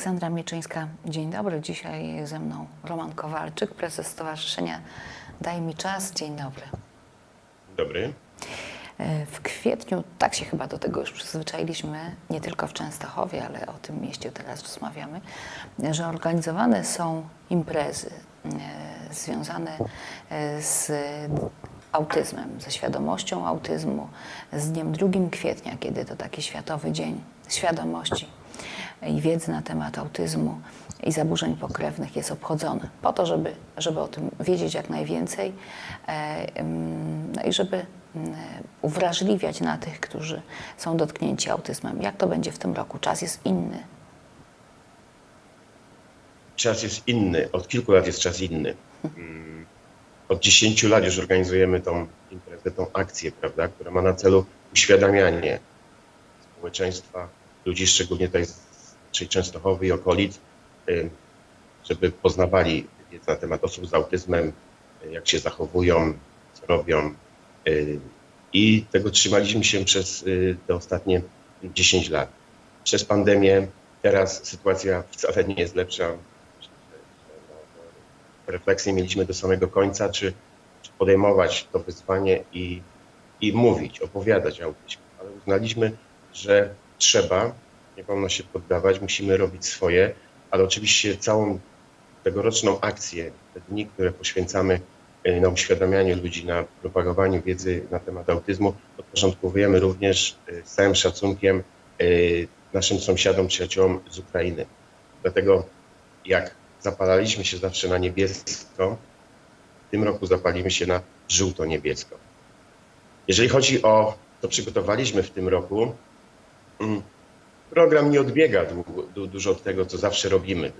Aleksandra Mieczyńska, dzień dobry. Dzisiaj ze mną Roman Kowalczyk, prezes Stowarzyszenia Daj mi czas. Dzień dobry. Dobry. E, W kwietniu, tak się chyba do tego już przyzwyczailiśmy, nie tylko w Częstochowie, ale o tym mieście teraz rozmawiamy, że organizowane są imprezy e, związane e, z autyzmem, ze świadomością autyzmu, z dniem 2 kwietnia, kiedy to taki Światowy Dzień Świadomości i wiedzy na temat autyzmu i zaburzeń pokrewnych jest obchodzony. Po to, żeby, żeby o tym wiedzieć jak najwięcej e, no i żeby mm, uwrażliwiać na tych, którzy są dotknięci autyzmem. Jak to będzie w tym roku? Czas jest inny. Czas jest inny. Od kilku lat jest czas inny. Mm, Od 10 lat już organizujemy tą imprezę, tą akcję, prawda, która ma na celu uświadamianie społeczeństwa, ludzi szczególnie tutaj z czyli Częstochowy i okolic, y, żeby poznawali wiedzę na temat osób z autyzmem, y, jak się zachowują, co robią. y, I tego trzymaliśmy się przez te ostatnie 10 lat. Przez pandemię teraz sytuacja wcale nie jest lepsza. Refleksję mieliśmy do samego końca, czy, czy podejmować to wyzwanie i, i mówić, opowiadać o autyzmie. Ale uznaliśmy, że trzeba, nie wolno się poddawać, musimy robić swoje, ale oczywiście całą tegoroczną akcję, te dni, które poświęcamy y, na uświadamianiu ludzi, na propagowaniu wiedzy na temat autyzmu, podporządkowujemy również y, z całym szacunkiem y, naszym sąsiadom, przyjaciołom z Ukrainy. Dlatego jak zapalaliśmy się zawsze na niebiesko, w tym roku zapalimy się na żółto-niebiesko. Jeżeli chodzi o to, przygotowaliśmy w tym roku, mm, program nie odbiega długo, du, dużo od tego, co zawsze robimy.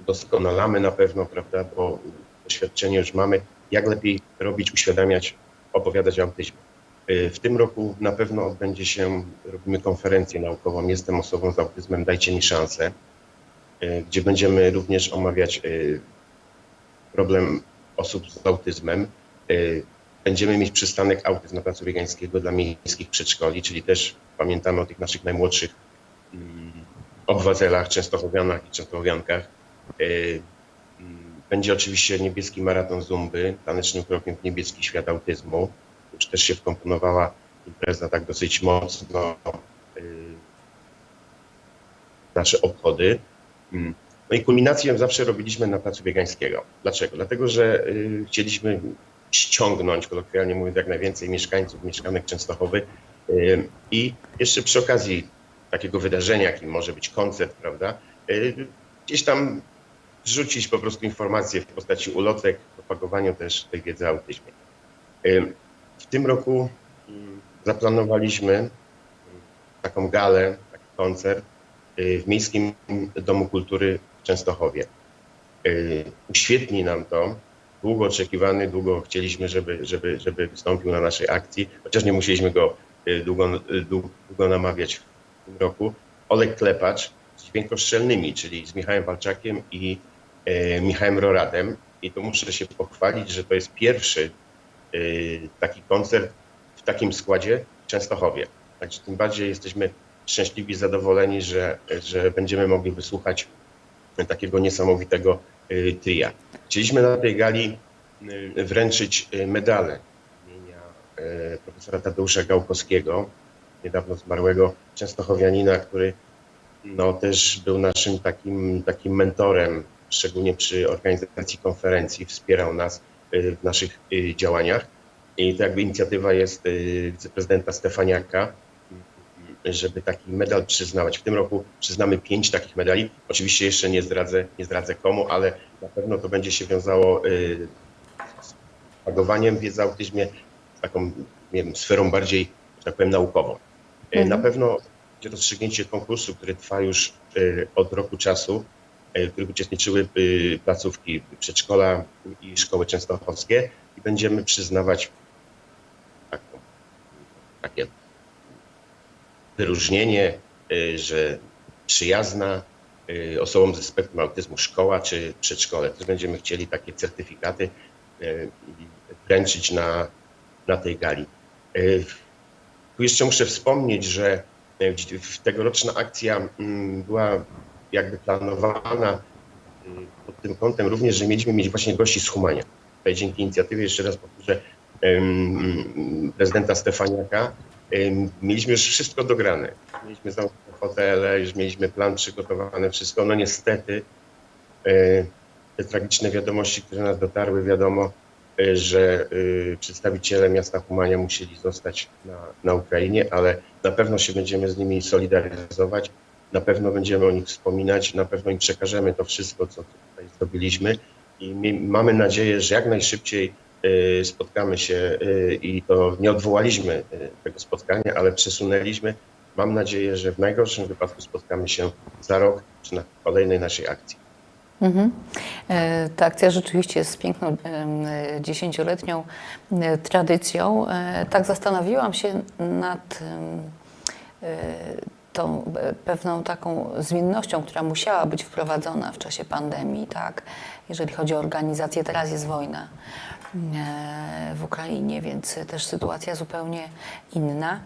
Udoskonalamy na pewno, prawda, bo doświadczenie już mamy, jak lepiej robić, uświadamiać, opowiadać o autyzmie. Y, W tym roku na pewno odbędzie się, robimy konferencję naukową Jestem osobą z autyzmem, dajcie mi szansę, y, gdzie będziemy również omawiać y, problem osób z autyzmem. Będziemy mieć przystanek autyzm na placu Biegańskiego dla miejskich przedszkoli, czyli też pamiętamy o tych naszych najmłodszych obywatelach, częstochowianach i częstochowiankach. Y, mm, Będzie oczywiście niebieski maraton Zumby, tanecznym krokiem w niebieski świat autyzmu. Już też się wkomponowała impreza tak dosyć mocno w nasze obchody. Mm. No i kulminację zawsze robiliśmy na placu Biegańskiego. Dlaczego? Dlatego, że y, chcieliśmy ściągnąć, kolokwialnie mówiąc, jak najwięcej mieszkańców, mieszkanek Częstochowy i jeszcze przy okazji takiego wydarzenia, jakim może być koncert, prawda, y, gdzieś tam wrzucić po prostu informacje w postaci ulotek, propagowaniu też tej wiedzy o autyzmie. Y, W tym roku mm, zaplanowaliśmy taką galę, taki koncert y, w Miejskim Domu Kultury w Częstochowie. Y, Uświetni nam to długo oczekiwany, długo chcieliśmy, żeby, żeby, żeby wystąpił na naszej akcji, chociaż nie musieliśmy go y, długo, y, długo, namawiać tym roku. Olek Klepacz z dźwiękostrzelnymi, czyli z Michałem Walczakiem i e, Michałem Roradem. I tu muszę się pochwalić, że to jest pierwszy y, taki koncert w takim składzie w Częstochowie. Także tym bardziej jesteśmy szczęśliwi, zadowoleni, że, że będziemy mogli wysłuchać takiego niesamowitego y, tria. Chcieliśmy na tej gali y, wręczyć y, medale imienia profesora Tadeusza Gałkowskiego, niedawno zmarłego Częstochowianina, który no, też był naszym takim, takim mentorem, szczególnie przy organizacji konferencji, wspierał nas y, w naszych y, działaniach. I to jakby inicjatywa jest y, wiceprezydenta Stefaniaka, żeby taki medal przyznawać. W tym roku przyznamy pięć takich medali. Oczywiście jeszcze nie zdradzę, nie zdradzę komu, ale na pewno to będzie się wiązało z propagowaniem wiedzy o autyzmie, taką nie wiem, sferą bardziej, że tak powiem, naukową. Mhm. Na pewno będzie rozstrzygnięcie konkursu, który trwa już y, od roku czasu, y, w którym uczestniczyły placówki przedszkola i szkoły częstochowskie i będziemy przyznawać taką, takie wyróżnienie, że przyjazna osobom ze spektrum autyzmu szkoła czy przedszkole. Też będziemy chcieli takie certyfikaty wręczyć na, na tej gali. Tu jeszcze muszę wspomnieć, że w- tegoroczna akcja mm, była jakby planowana y, pod tym kątem również, że mieliśmy mieć właśnie gości z Humania. Tutaj dzięki inicjatywie, jeszcze raz powtórzę, prezydenta Stefaniaka, mieliśmy już wszystko dograne. Mieliśmy zamknięte hotele, już mieliśmy plan przygotowany, wszystko. No niestety e, te tragiczne wiadomości, które nas dotarły, wiadomo, e, że e, przedstawiciele miasta Humania musieli zostać na, na Ukrainie, ale na pewno się będziemy z nimi solidaryzować, na pewno będziemy o nich wspominać, na pewno im przekażemy to wszystko, co tutaj zrobiliśmy i mamy nadzieję, że jak najszybciej e, spotkamy się e, i to nie odwołaliśmy tego spotkania, ale przesunęliśmy. Mam nadzieję, że w najgorszym wypadku spotkamy się za rok przy na kolejnej naszej akcji. Mhm. E, Ta akcja rzeczywiście jest piękną e, dziesięcioletnią e, tradycją. Tak zastanowiłam się nad tą pewną taką zwinnością, która musiała być wprowadzona w czasie pandemii, tak? Jeżeli chodzi o organizację, teraz jest wojna w Ukrainie, więc też sytuacja zupełnie inna.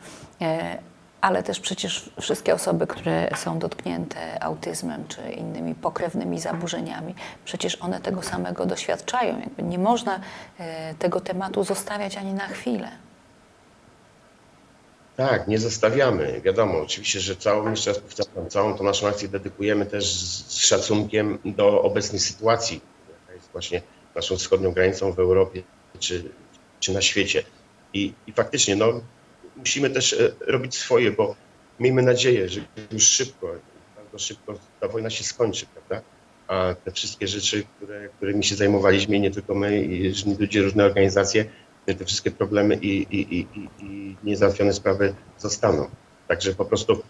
Ale też przecież wszystkie osoby, które są dotknięte autyzmem czy innymi pokrewnymi zaburzeniami, przecież one tego samego doświadczają. Jakby nie można e, tego tematu zostawiać ani na chwilę. Tak, nie zostawiamy. Wiadomo, oczywiście, że całą, jeszcze raz powtarzam, całą tą naszą akcję dedykujemy też z szacunkiem do obecnej sytuacji, jaka jest właśnie naszą wschodnią granicą w Europie czy, czy na świecie. I, I faktycznie, no, musimy też e, robić swoje, bo miejmy nadzieję, że już szybko, bardzo szybko ta wojna się skończy, prawda? A te wszystkie rzeczy, które, którymi się zajmowaliśmy, nie tylko my, i ludzie, różne organizacje, te wszystkie problemy i, i, i, i- i niezałatwione sprawy zostaną. Także po prostu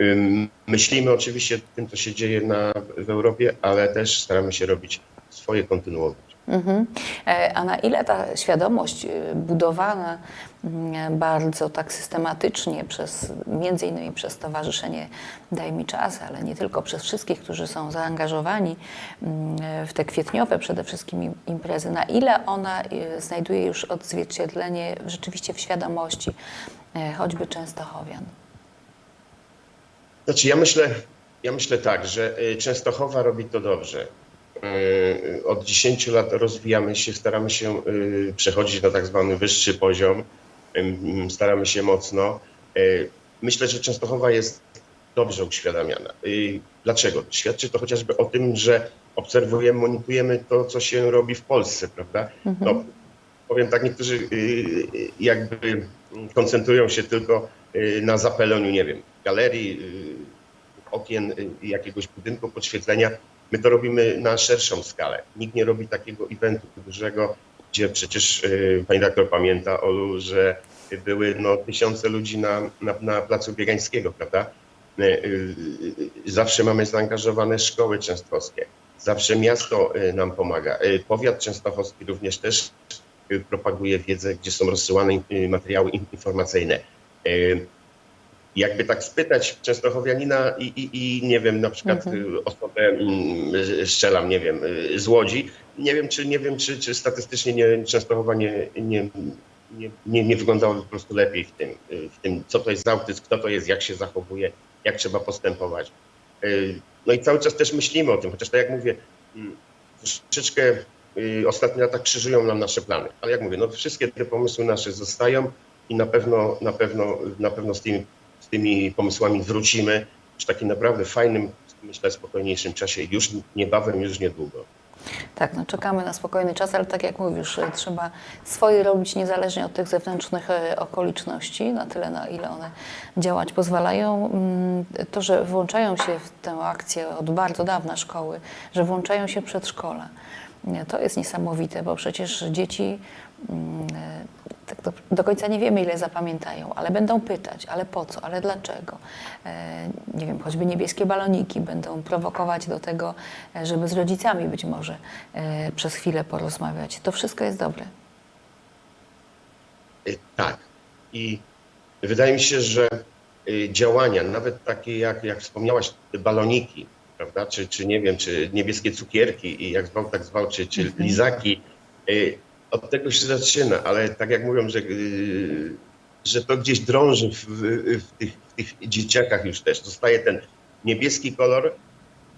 ym, myślimy oczywiście tym, co się dzieje na, w Europie, ale też staramy się robić swoje, kontynuować. Mhm. E, A na ile ta świadomość e, budowana mm, bardzo tak systematycznie przez, między innymi przez Stowarzyszenie Daj mi czas, ale nie tylko przez wszystkich, którzy są zaangażowani mm, w te kwietniowe przede wszystkim im- imprezy, na ile ona e, znajduje już odzwierciedlenie rzeczywiście w świadomości e, choćby Częstochowian? Znaczy ja myślę, ja myślę tak, że y, Częstochowa robi to dobrze. Y, Od 10 lat rozwijamy się, staramy się y, przechodzić na tak zwany wyższy poziom, staramy się mocno. Y, Myślę, że Częstochowa jest dobrze uświadamiana. Dlaczego? Świadczy to chociażby o tym, że obserwujemy, monitorujemy to, co się robi w Polsce, prawda? No, powiem tak, niektórzy jakby koncentrują się tylko na zapaleniu, nie wiem, galerii, okien jakiegoś budynku, podświetlenia. My to robimy na szerszą skalę. Nikt nie robi takiego eventu dużego, gdzie przecież y, pani doktor pamięta, Olu, że były no, tysiące ludzi na, na, na placu Biegańskiego, prawda? Y, y, y, Zawsze mamy zaangażowane szkoły częstochowskie. Zawsze miasto y, nam pomaga. Y, Powiat częstochowski również też y, propaguje wiedzę, gdzie są rozsyłane materiały in- informacyjne. Jakby tak spytać Częstochowianina i, i, i nie wiem, na przykład y, osobę, mm, strzelam, nie wiem, y, z Łodzi, nie wiem, czy, nie wiem, czy, czy statystycznie nie, Częstochowa nie, nie, nie, nie, nie wyglądało po prostu lepiej w tym, y, w tym, co to jest za autyzm, kto to jest, jak się zachowuje, jak trzeba postępować. No i cały czas też myślimy o tym, chociaż tak jak mówię, mm, troszeczkę ostatnie lata krzyżują nam nasze plany. Ale jak mówię, no wszystkie te pomysły nasze zostają i na pewno, na pewno, na pewno z tymi, tymi pomysłami wrócimy w takim naprawdę fajnym, myślę, spokojniejszym czasie już niebawem, już niedługo. Tak, no czekamy na spokojny czas, ale tak jak mówisz, e, trzeba swoje robić niezależnie od tych zewnętrznych e, okoliczności, na tyle, na ile one działać pozwalają. Mm, To, że włączają się w tę akcję od bardzo dawna szkoły, że włączają się przedszkola, to jest niesamowite, bo przecież dzieci mm, e, tak do, do końca nie wiemy, ile zapamiętają, ale będą pytać, ale po co, ale dlaczego. E, nie wiem, choćby niebieskie baloniki będą prowokować do tego, e, żeby z rodzicami być może przez chwilę porozmawiać. To wszystko jest dobre. Tak. I wydaje mi się, że działania, nawet takie jak, jak wspomniałaś, baloniki, prawda, czy, czy nie wiem, czy niebieskie cukierki i jak zwał, tak zwał, czy, czy lizaki, y, od tego się zaczyna, ale tak jak mówią, że, y, że to gdzieś drąży w, w, tych, w tych dzieciakach już też. Zostaje ten niebieski kolor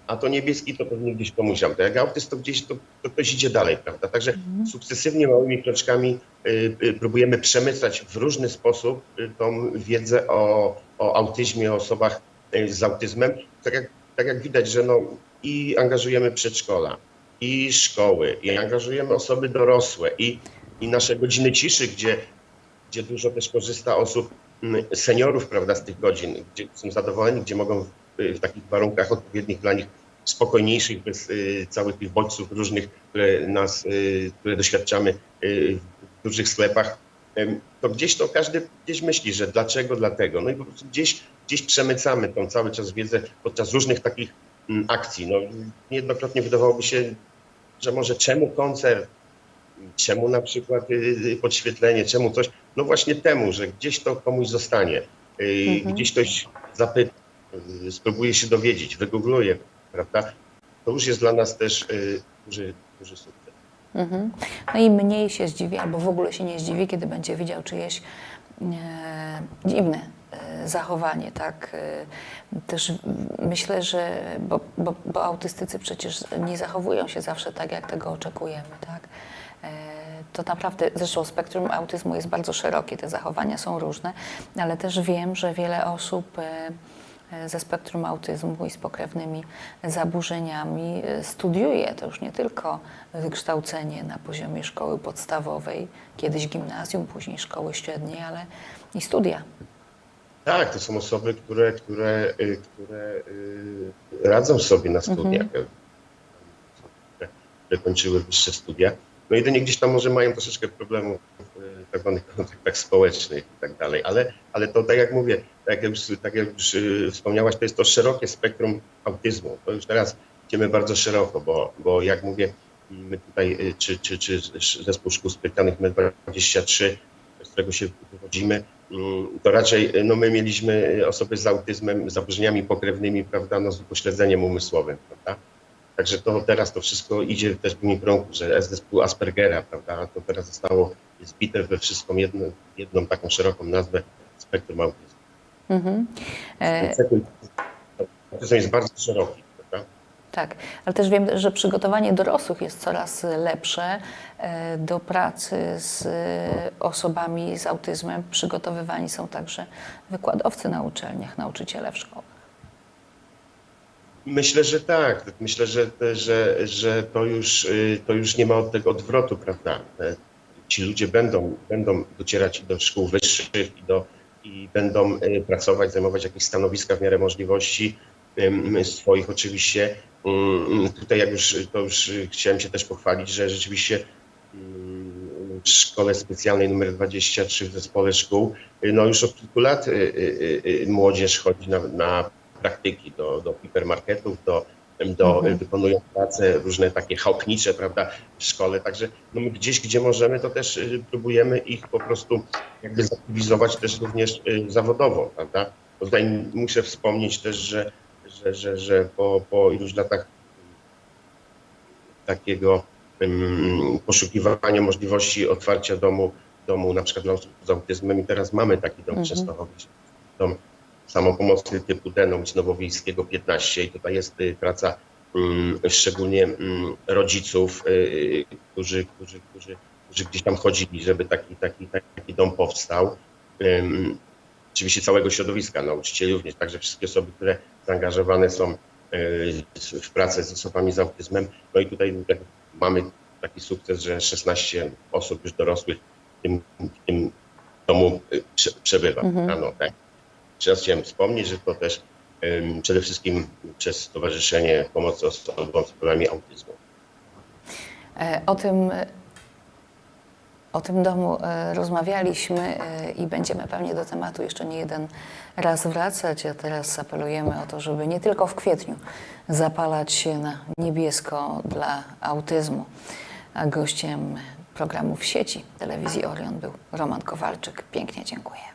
a to niebieski to pewnie gdzieś komuś tam. Jak autyst to gdzieś to, to ktoś idzie dalej, prawda? Także sukcesywnie małymi kroczkami y, próbujemy przemycać w różny sposób tą wiedzę o, o autyzmie, o osobach z autyzmem. Tak jak, tak jak widać, że no, i angażujemy przedszkola, i szkoły, i angażujemy osoby dorosłe, i, i nasze godziny ciszy, gdzie, gdzie dużo też korzysta osób, mm, seniorów, prawda, z tych godzin, gdzie są zadowoleni, gdzie mogą w, w takich warunkach odpowiednich dla nich, spokojniejszych, bez y, całych tych bodźców różnych, które nas, y, które doświadczamy y, w dużych sklepach, to gdzieś to każdy gdzieś myśli, że dlaczego, dlatego. No i po prostu gdzieś, gdzieś przemycamy tą cały czas wiedzę podczas różnych takich mm, akcji. No, niejednokrotnie wydawałoby się, że może czemu koncert, czemu na przykład y, y, podświetlenie, czemu coś? No właśnie temu, że gdzieś to komuś zostanie, y, gdzieś ktoś zapyta, spróbuje się dowiedzieć, wygoogluje, prawda? To już jest dla nas też duży, duży sukces. Mhm. No i mniej się zdziwi, albo w ogóle się nie zdziwi, kiedy będzie widział czyjeś e, dziwne e, zachowanie, tak? E, też myślę, że, bo, bo, bo autystycy przecież nie zachowują się zawsze tak, jak tego oczekujemy, tak? E, To naprawdę, zresztą spektrum autyzmu jest bardzo szerokie, te zachowania są różne, ale też wiem, że wiele osób e, ze spektrum autyzmu i z pokrewnymi zaburzeniami e, studiuje. To już nie tylko wykształcenie na poziomie szkoły podstawowej, kiedyś gimnazjum, później szkoły średniej, ale i studia. Tak, to są osoby, które, które, y, które y, radzą sobie na studiach, które kończyły wyższe studia. No jedynie gdzieś tam może mają troszeczkę problemów w y, tak zwanych kontaktach społecznych i tak dalej, ale, ale to tak jak mówię, tak jak już, tak jak już y, wspomniałaś, to jest to szerokie spektrum autyzmu. To już teraz idziemy bardzo szeroko, bo, bo jak mówię, my tutaj, y, czy, czy, czy zespół szkół specjalnych MED23, z którego się wywodzimy, mm, to raczej y, no my mieliśmy osoby z autyzmem, zaburzeniami pokrewnymi, prawda, no z upośledzeniem umysłowym, prawda. Także to teraz to wszystko idzie też w kierunku, że zespół Aspergera, prawda, to teraz zostało zbite we wszystką jedną, jedną taką szeroką nazwę spektrum autyzmu. Mhm. E, Autyzm jest bardzo szeroki, prawda. Tak, ale też wiem, że przygotowanie dorosłych jest coraz lepsze e, do pracy z e, osobami z autyzmem. Przygotowywani są także wykładowcy na uczelniach, nauczyciele w szkołach. Myślę, że tak. Myślę, że, że, że to, już, y, to już nie ma od tego odwrotu, prawda? Ci ludzie będą, będą docierać i do szkół wyższych i, do, i będą y, pracować, zajmować jakieś stanowiska w miarę możliwości swoich oczywiście. Ym, Tutaj jak już, to już chciałem się też pochwalić, że rzeczywiście w szkole specjalnej numer 23 w zespole szkół, y, no już od kilku lat y, młodzież chodzi na, na praktyki do, do hipermarketów, do, do Mhm. wykonują prace różne takie chałupnicze, prawda, w szkole. Także no my gdzieś, gdzie możemy, to też y, próbujemy ich po prostu jakby zaktywizować też również y, zawodowo, prawda. Tutaj muszę wspomnieć też, że, że, że, że po, po iluś latach takiego ym, poszukiwania możliwości otwarcia domu, domu na przykład dla osób z autyzmem i teraz mamy taki dom Mhm. w Częstochowie, dom samopomocy typu Denom Nowowiejskiego 15 i tutaj jest y, praca ym, szczególnie ym, rodziców, y, którzy, którzy, którzy, którzy gdzieś tam chodzili, żeby taki, taki, taki dom powstał. Oczywiście całego środowiska, nauczycieli również, także wszystkie osoby, które zaangażowane są y, w pracę z osobami z autyzmem. No i tutaj mamy taki sukces, że 16 osób już dorosłych w tym, w tym domu y, prze, przebywa. Mhm. Tak. Jeszcze raz chciałem wspomnieć, że to też ym, przede wszystkim przez Stowarzyszenie Pomocy Osobom z Problemami Autyzmu. E, O tym, o tym domu e, rozmawialiśmy e, i będziemy pewnie do tematu jeszcze nie jeden raz wracać, a teraz apelujemy o to, żeby nie tylko w kwietniu zapalać się na niebiesko dla autyzmu. A gościem programu w sieci telewizji Orion był Roman Kowalczyk. Pięknie dziękuję.